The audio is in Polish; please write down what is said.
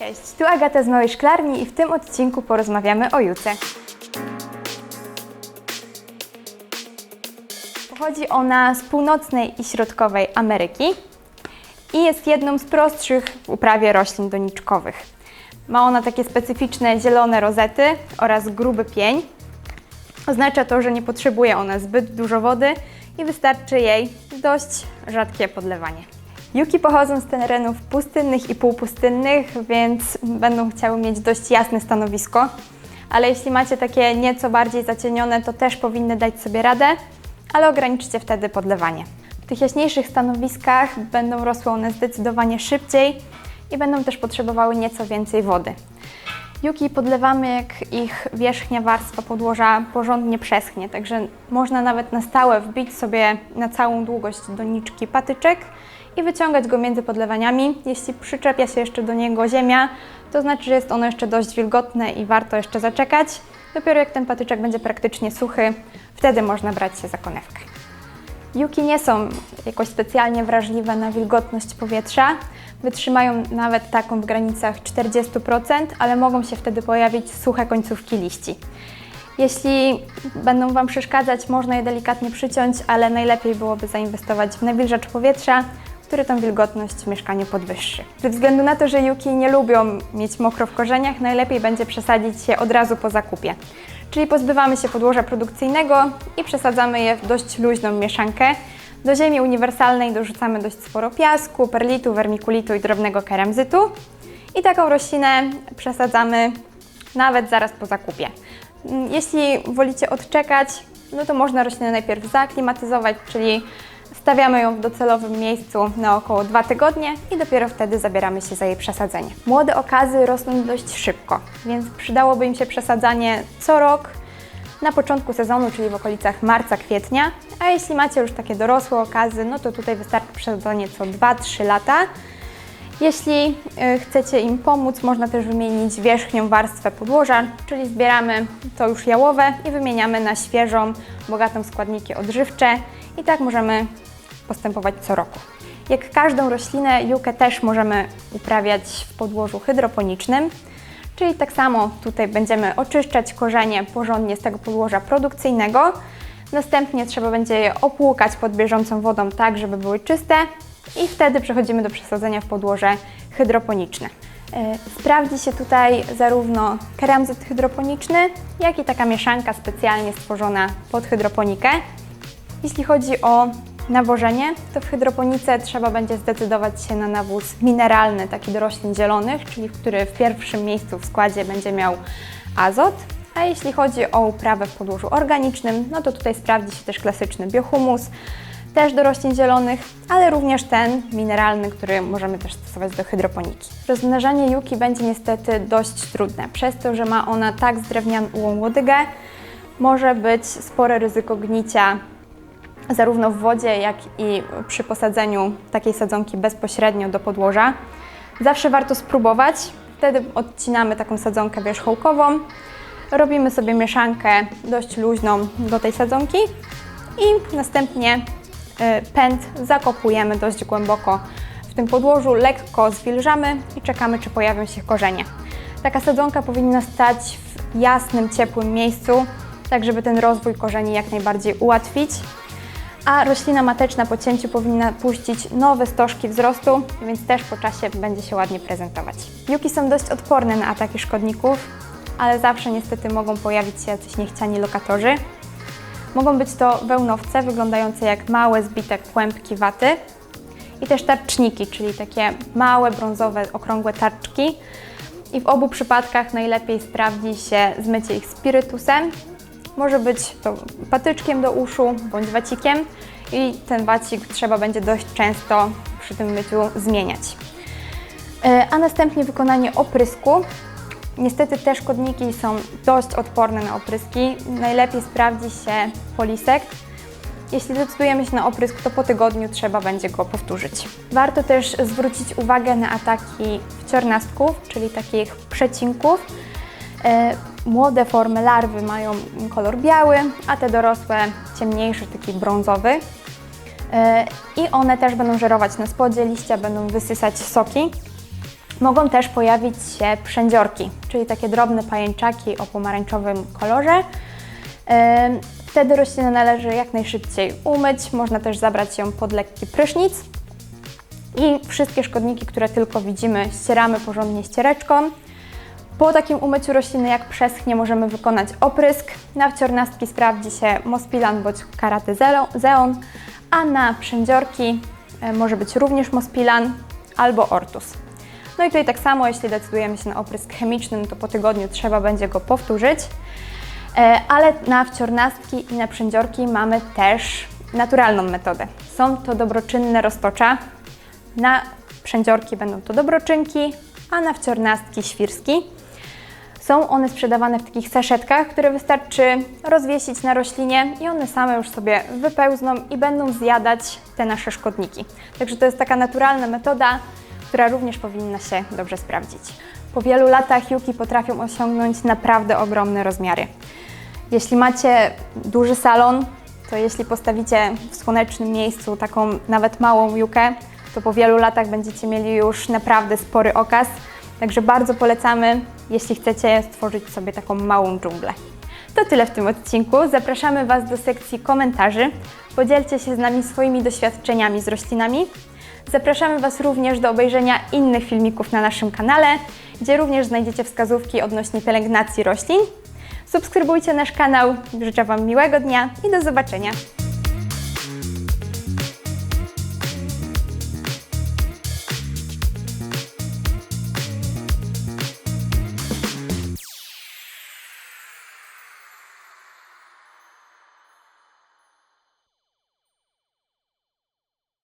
Cześć, tu Agata z Małej Szklarni i w tym odcinku porozmawiamy o juce. Pochodzi ona z północnej i środkowej Ameryki i jest jedną z prostszych w uprawie roślin doniczkowych. Ma ona takie specyficzne zielone rozety oraz gruby pień. Oznacza to, że nie potrzebuje ona zbyt dużo wody i wystarczy jej dość rzadkie podlewanie. Juki pochodzą z terenów pustynnych i półpustynnych, więc będą chciały mieć dość jasne stanowisko. Ale jeśli macie takie nieco bardziej zacienione, to też powinny dać sobie radę, ale ograniczcie wtedy podlewanie. W tych jaśniejszych stanowiskach będą rosły one zdecydowanie szybciej i będą też potrzebowały nieco więcej wody. Juki podlewamy, jak ich wierzchnia warstwa podłoża porządnie przeschnie, także można nawet na stałe wbić sobie na całą długość doniczki patyczek i wyciągać go między podlewaniami. Jeśli przyczepia się jeszcze do niego ziemia, to znaczy, że jest ono jeszcze dość wilgotne i warto jeszcze zaczekać. Dopiero jak ten patyczek będzie praktycznie suchy, wtedy można brać się za konewkę. Juki nie są jakoś specjalnie wrażliwe na wilgotność powietrza. Wytrzymają nawet taką w granicach 40%, ale mogą się wtedy pojawić suche końcówki liści. Jeśli będą Wam przeszkadzać, można je delikatnie przyciąć, ale najlepiej byłoby zainwestować w nawilżacz powietrza, który tą wilgotność w mieszkaniu podwyższy. Ze względu na to, że juki nie lubią mieć mokro w korzeniach, najlepiej będzie przesadzić je od razu po zakupie. Czyli pozbywamy się podłoża produkcyjnego i przesadzamy je w dość luźną mieszankę. Do ziemi uniwersalnej dorzucamy dość sporo piasku, perlitu, wermikulitu i drobnego keramzytu. I taką roślinę przesadzamy nawet zaraz po zakupie. Mm, Jeśli wolicie odczekać, no to można roślinę najpierw zaklimatyzować, czyli stawiamy ją w docelowym miejscu na około 2 tygodnie i dopiero wtedy zabieramy się za jej przesadzenie. Młode okazy rosną dość szybko, więc przydałoby im się przesadzanie co rok na początku sezonu, czyli w okolicach marca, kwietnia. A jeśli macie już takie dorosłe okazy, no to tutaj wystarczy przesadzanie co 2-3 lata. Jeśli y, chcecie im pomóc, można też wymienić wierzchnią warstwę podłoża, czyli zbieramy to już jałowe i wymieniamy na świeżą, bogatą składniki odżywcze i tak możemy postępować co roku. Jak każdą roślinę, jukę też możemy uprawiać w podłożu hydroponicznym, czyli tak samo tutaj będziemy oczyszczać korzenie porządnie z tego podłoża produkcyjnego. Następnie trzeba będzie je opłukać pod bieżącą wodą tak, żeby były czyste i wtedy przechodzimy do przesadzenia w podłoże hydroponiczne. E, Sprawdzi się tutaj zarówno keramzyt hydroponiczny, jak i taka mieszanka specjalnie stworzona pod hydroponikę. Jeśli chodzi o nawożenie, to w hydroponice trzeba będzie zdecydować się na nawóz mineralny, taki do roślin zielonych, czyli który w pierwszym miejscu w składzie będzie miał azot. A jeśli chodzi o uprawę w podłożu organicznym, no to tutaj sprawdzi się też klasyczny biohumus, też do roślin zielonych, ale również ten mineralny, który możemy też stosować do hydroponiki. Rozmnażanie juki będzie niestety dość trudne, przez to, że ma ona tak zdrewnianą łodygę, może być spore ryzyko gnicia zarówno w wodzie, jak i przy posadzeniu takiej sadzonki bezpośrednio do podłoża. Zawsze warto spróbować. Wtedy odcinamy taką sadzonkę wierzchołkową, robimy sobie mieszankę dość luźną do tej sadzonki i następnie y, pęd zakopujemy dość głęboko w tym podłożu, lekko zwilżamy i czekamy, czy pojawią się korzenie. Taka sadzonka powinna stać w jasnym, ciepłym miejscu, tak żeby ten rozwój korzeni jak najbardziej ułatwić a roślina mateczna po cięciu powinna puścić nowe stożki wzrostu, więc też po czasie będzie się ładnie prezentować. Juki są dość odporne na ataki szkodników, ale zawsze niestety mogą pojawić się jacyś niechciani lokatorzy. Mogą być to wełnowce wyglądające jak małe zbite kłębki waty i też tarczniki, czyli takie małe brązowe okrągłe tarczki. I w obu przypadkach najlepiej sprawdzi się zmycie ich spirytusem może być to patyczkiem do uszu bądź wacikiem i ten wacik trzeba będzie dość często przy tym myciu zmieniać. E, A następnie wykonanie oprysku. Niestety te szkodniki są dość odporne na opryski. Najlepiej sprawdzi się polisekt. Jeśli decydujemy się na oprysk, to po tygodniu trzeba będzie go powtórzyć. Warto też zwrócić uwagę na ataki wciornastków, czyli takich przecinków. E, Młode formy larwy mają kolor biały, a te dorosłe ciemniejszy, taki brązowy. E, I one też będą żerować na spodzie, liścia będą wysysać soki. Mogą też pojawić się przędziorki, czyli takie drobne pajęczaki o pomarańczowym kolorze. Ym, Wtedy roślinę należy jak najszybciej umyć, można też zabrać ją pod lekki prysznic i wszystkie szkodniki, które tylko widzimy, ścieramy porządnie ściereczką. Po takim umyciu rośliny, jak przeschnie, możemy wykonać oprysk. Na wciornastki sprawdzi się Mospilan bądź Karate Zeon, a na przędziorki e, może być również Mospilan albo Ortus. No i tutaj tak samo, jeśli decydujemy się na oprysk chemiczny, no to po tygodniu trzeba będzie go powtórzyć. E, Ale na wciornastki i na przędziorki mamy też naturalną metodę. Są to dobroczynne roztocza. Na przędziorki będą to dobroczynki, a na wciornastki świrski. Są one sprzedawane w takich saszetkach, które wystarczy rozwiesić na roślinie i one same już sobie wypełzną i będą zjadać te nasze szkodniki. Także to jest taka naturalna metoda, która również powinna się dobrze sprawdzić. Po wielu latach juki potrafią osiągnąć naprawdę ogromne rozmiary. Jeśli macie duży salon, to jeśli postawicie w słonecznym miejscu taką nawet małą jukę, to po wielu latach będziecie mieli już naprawdę spory okaz. Także bardzo polecamy, jeśli chcecie stworzyć sobie taką małą dżunglę. To tyle w tym odcinku. Zapraszamy Was do sekcji komentarzy. Podzielcie się z nami swoimi doświadczeniami z roślinami. Zapraszamy Was również do obejrzenia innych filmików na naszym kanale, gdzie również znajdziecie wskazówki odnośnie pielęgnacji roślin. Subskrybujcie nasz kanał. Życzę Wam miłego dnia i do zobaczenia.